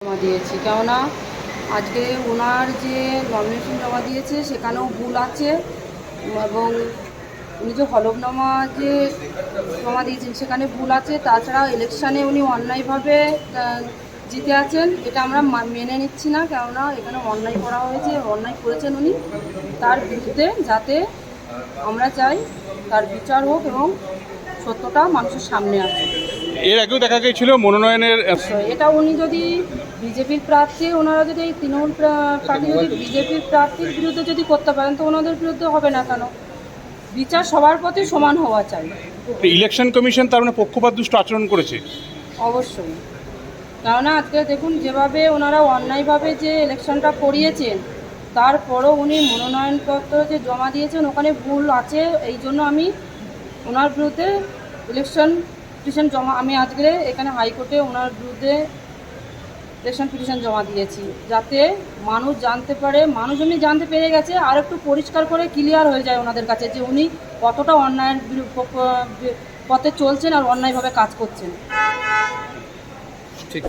জমা দিয়েছি। কেননা আজকে ওনার যে নমিনেশন জমা দিয়েছে, সেখানেও ভুল আছে এবং উনি যে হলফনামা যে জমা দিয়েছেন, সেখানে ভুল আছে। তাছাড়া ইলেকশানে উনি অন্যায়ভাবে জিতে আছেন, এটা আমরা মেনে নিচ্ছি না। কেননা এখানে অন্যায় করা হয়েছে, অন্যায় করেছেন উনি। তার বিরুদ্ধে যাতে আমরা চাই, তার বিচার হোক এবং সত্যটা মানুষের সামনে আসে এর আগেও দেখা গিয়েছিল মনোনয়নের এটা উনি যদি বিজেপির প্রার্থী ওনারা যদি এই তৃণমূল প্রা- প্রার্থী যদি বিজেপির প্রার্থীর বিরুদ্ধে যদি করতে পারেন তো ওনাদের বিরুদ্ধে হবে না কেন? বিচার সবার প্রতি সমান হওয়া চাই। ইলেকশন কমিশন তার মানে পক্ষপাত দুষ্ট আচরণ করেছে? অবশ্যই। কেননা আজকে দেখুন যেভাবে ওনারা অন্যায়ভাবে যে ইলেকশনটা করিয়েছেন তারপরও উনি মনোনয়নপত্র যে জমা দিয়েছেন ওখানে ভুল আছে এই জন্য আমি ওনার বিরুদ্ধে ইলেকশন পিটিশন জমা, আমি আজকে এখানে হাইকোর্টে ওনার বিরুদ্ধে রেশন পিটিশন জমা দিয়েছি, যাতে মানুষ জানতে পারে, মানুষ এমনি জানতে পেরে গেছে, আর একটু পরিষ্কার করে ক্লিয়ার হয়ে যায় ওনাদের কাছে যে উনি কতটা অন্যায়ের পথে চলছেন আর অন্যায়ভাবে কাজ করছেন। ঠিক।